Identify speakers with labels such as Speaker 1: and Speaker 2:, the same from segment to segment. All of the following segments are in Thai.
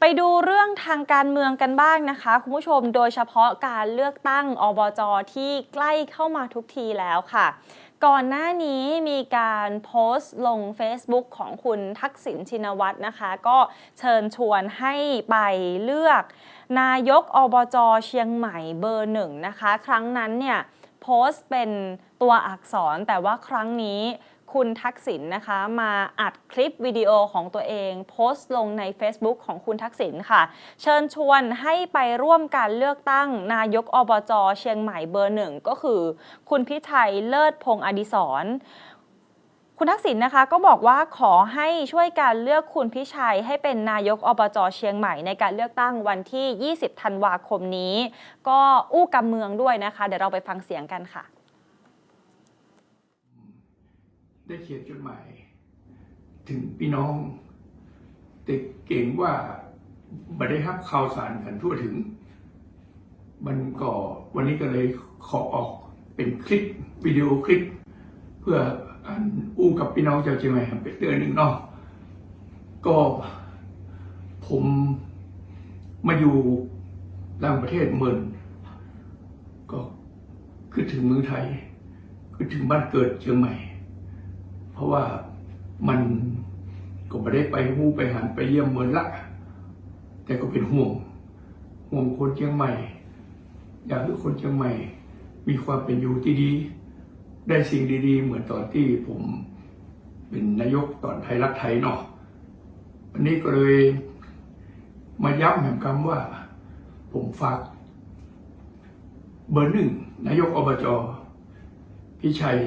Speaker 1: ไปดูเรื่องทางการเมืองกันบ้างนะคะ คุณผู้ชมโดยเฉพาะการเลือกตั้งอบจที่ใกล้เข้ามาทุกทีแล้วค่ะ ก่อนหน้านี้มีการโพสต์ลง Facebook ของคุณทักษิณชินวัตรนะคะ ก็เชิญชวนให้ไปเลือก นายกอบจเชียงใหม่เบอร์หนึ่งนะคะ ครั้งนั้นเนี่ยโพสต์เป็นตัวอักษรแต่ว่าครั้งนี้ คุณทักษิณนะคะ มาอัดคลิปวิดีโอของตัวเอง โพสต์ลงใน Facebook ของคุณทักษิณค่ะ เชิญชวนให้ไปร่วมการเลือกตั้งนายกอบจเชียงใหม่เบอร์หนึ่งก็คือ คุณพิชัยเลิศพงอดิศรคุณทักษิณนะคะก็บอกว่าขอให้ช่วยการเลือกคุณพิชัยให้เป็นนายกอบจเชียงใหม่ในการเลือกตั้งวันที่ 20 ธันวาคมนี้ ก็อู้กำเมืองด้วยนะคะ เดี๋ยวเราไปฟังเสียงกันค่ะ
Speaker 2: ได้เขียนจดหมาย ถึงพี่น้อง แต่เก่งว่าไม่ได้รับข่าวสารกันทั่วถึง มันก็วันนี้ก็เลยขอออกเป็นคลิปวิดีโอคลิป เพื่ออันอู้กับพี่น้องชาวเชียงใหม่เป็นเตือนหนึ่งเนาะก็ผมมาอยู่ต่างประเทศเมือนก็คือถึงเมืองไทย คือถึงบ้านเกิดเชียงใหม่ะว่ามันก็ไม่ได้ไปหู้ไปหันไปเยี่ยมเมืองละ แต่ก็เป็นห่วง ห่วงคนเชียงใหม่ อยากให้คนเชียงใหม่ มีความเป็นอยู่ที่ดี ได้สิ่งดี ๆ เหมือนตอนที่ผมเป็นนายกตอนไทยรักไทยเนาะวันนี้ก็เลยมาย้ำแห่งคำว่า ผมฝากเบอร์หนึ่งนายกอบจพิชัย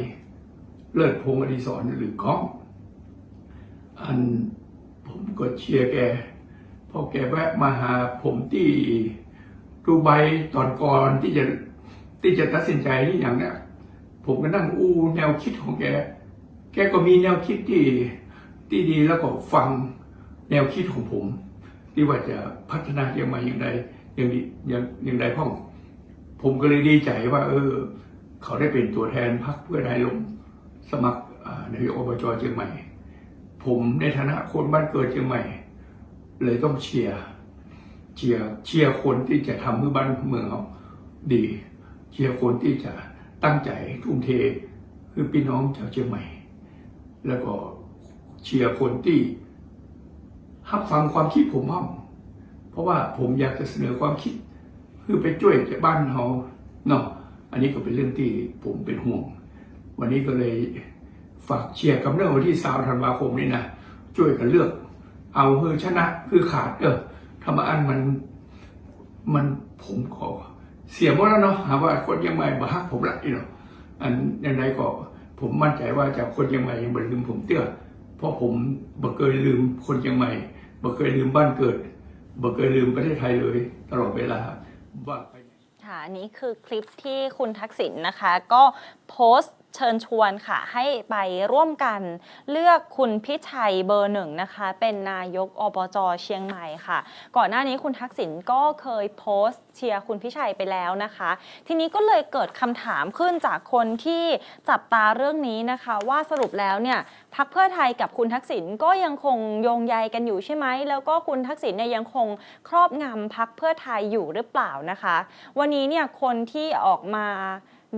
Speaker 2: เลิศพงศ์อดิศรหรือก้อง อันผมก็เชียร์แกพอแกแวะมาหาผมที่ดูไบตอนก่อนที่จะที่จะตัดสินใจนี่อย่างเนี้ยผมก็นั่งอู้แนวคิดของแก แกก็มีแนวคิดที่ที่ดีแล้วก็ฟังแนวคิดของผม ที่ว่าจะพัฒนาอย่างไรอย่างใดอย่างอย่างอย่างใดพ่อง ผมก็เลยดีใจว่า เออ เขาได้เป็นตัวแทนพรรคเพื่อไทยลง สมัครนายกอบจเชียงใหม่ ผมในฐานะคนบ้านเกิดเชียงใหม่ เลยต้องเชียร์เชียร์เชียร์คนที่จะทำเพื่อบ้านเมืองเราดี เชียร์คนที่จะตั้งใจทุ่มเทคือพี่น้องชาวเชียงใหม่ แล้วก็เชียร์คนที่รับฟังความคิดผมบ้างเพราะว่าผมอยากจะเสนอความคิด คือไปช่วยจะบ้านเขาเนาะอันนี้ก็เป็นเรื่องที่ผมเป็นห่วง วันนี้ก็เลยฝากเชียร์กับเรื่องวันที่สามธันวาคมนี่นะช่วยกันเลือก เอาเพื่อชนะคือขาดเออธรรมอันมันมันผมขอเสียหมดแล้วเนาะหาว่าคนยังไม่มาฮักผมละอีเนาะอันอย่างไรก็ผมมั่นใจว่าจากคนยังไม่ยังบ่ลืมผมเตื้อเพราะผมบ่เคยลืมคนยังไม่บ่เคยลืมบ้านเกิดบ่เคยลืมประเทศไทยเลย ตลอดเวลาว่าไป
Speaker 1: ค่ะอันนี้คือคลิปที่คุณทักษิณนะคะ ก็โพสต์ เชิญชวนค่ะ ให้ไปร่วมกันเลือกคุณพิชัยเบอร์หนึ่งนะคะ เป็นนายกอบจเชียงใหม่ค่ะ ก่อนหน้านี้คุณทักษิณก็เคยโพสต์เชียร์คุณพิชัยไปแล้วนะคะ ทีนี้ก็เลยเกิดคำถามขึ้นจากคนที่จับตาเรื่องนี้นะคะ ว่าสรุปแล้วเนี่ยพักเพื่อไทยกับคุณทักษิณก็ยังคงโยงใยกันอยู่ใช่ไหมแล้วก็คุณทักษิณเนี่ยยังคงครอบงำพักเพื่อไทยอยู่หรือเปล่านะคะ วันนี้เนี่ยคนที่ออกมา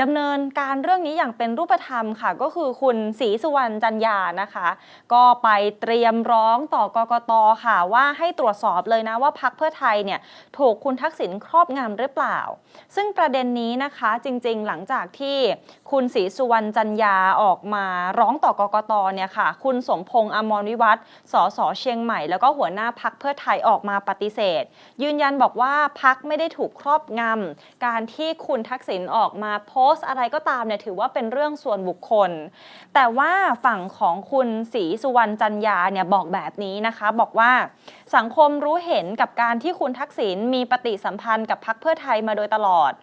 Speaker 1: ดำเนินการเรื่องนี้อย่างเป็นรูปธรรมค่ะ ก็คือคุณศรีสุวรรณจันยานะคะ ก็ไปเตรียมร้องต่อกกตค่ะ ว่าให้ตรวจสอบเลยนะว่าพักเพื่อไทยเนี่ยถูกคุณทักษิณครอบงำหรือเปล่า ซึ่งประเด็นนี้นะคะจริงๆ หลังจากที่คุณศรีสุวรรณจันยาออกมาร้องต่อกกตเนี่ยค่ะ คุณสมพงษ์อมรวิวัฒน์สสเชียงใหม่ แล้วก็หัวหน้าพักเพื่อไทยออกมาปฏิเสธ ยืนยันบอกว่าพักไม่ได้ถูกครอบงำการที่คุณทักษิณออกมาโพสต์อะไรก็ตามเนี่ยถือว่าเป็นเรื่องส่วนบุคคล แต่ว่าฝั่งของคุณศรีสุวรรณจันยาเนี่ยบอกแบบนี้นะคะ บอกว่าสังคมรู้เห็นกับการที่คุณทักษิณมีปฏิสัมพันธ์กับพักเพื่อไทยมาโดยตลอด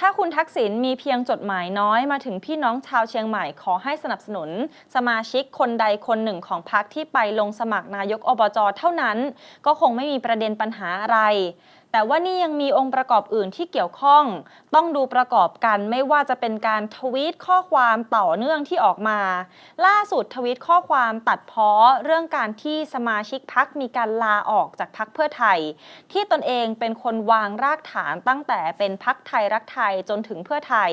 Speaker 1: ถ้าคุณทักษิณมีเพียงจดหมายน้อยมาถึงพี่น้องชาวเชียงใหม่ขอให้สนับสนุน สมาชิกคนใดคนหนึ่งของพักที่ไปลงสมัครนายกอบจเท่านั้น ก็คงไม่มีประเด็นปัญหาอะไร แต่ว่านี่ยังมีองค์ประกอบอื่นที่เกี่ยวข้อง ต้องดูประกอบกันไม่ว่าจะเป็นการทวีตข้อความต่อเนื่องที่ออกมา ล่าสุดทวีตข้อความตัดเพ้อเรื่องการที่สมาชิกพักมีการลาออกจากพักเพื่อไทย ที่ตนเองเป็นคนวางรากฐานตั้งแต่เป็นพักไทยรักไทยจนถึงเพื่อไทย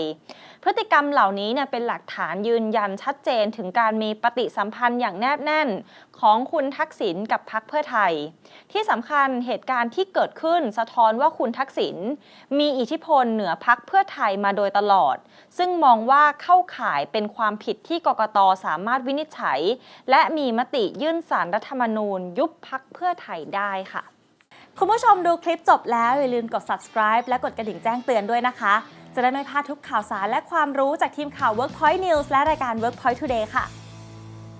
Speaker 1: พฤติกรรมเหล่านี้เนี่ยเป็นหลักฐานยืนยันชัดเจนถึงการมีปฏิสัมพันธ์อย่างแนบแน่น ของคุณทักษิณกับพักเพื่อไทย ที่สำคัญเหตุการณ์ที่เกิดขึ้นสะท้อนว่าคุณทักษิณมีอิทธิพลเหนือพักเพื่อไทยมาโดยตลอด ซึ่งมองว่าเข้าข่ายเป็นความผิดที่กกตสามารถวินิจฉัย และมีมติยื่นสารรัฐธรรมนูญ ยุบพักเพื่อไทยได้ค่ะ คุณผู้ชมดูคลิปจบแล้ว อย่าลืมกด subscribe และกดกระดิ่งแจ้งเตือนด้วยนะคะ จะได้ไม่พลาดทุกข่าวสารและความรู้จากทีมข่าว Workpoint News และรายการ Workpoint Today ค่ะ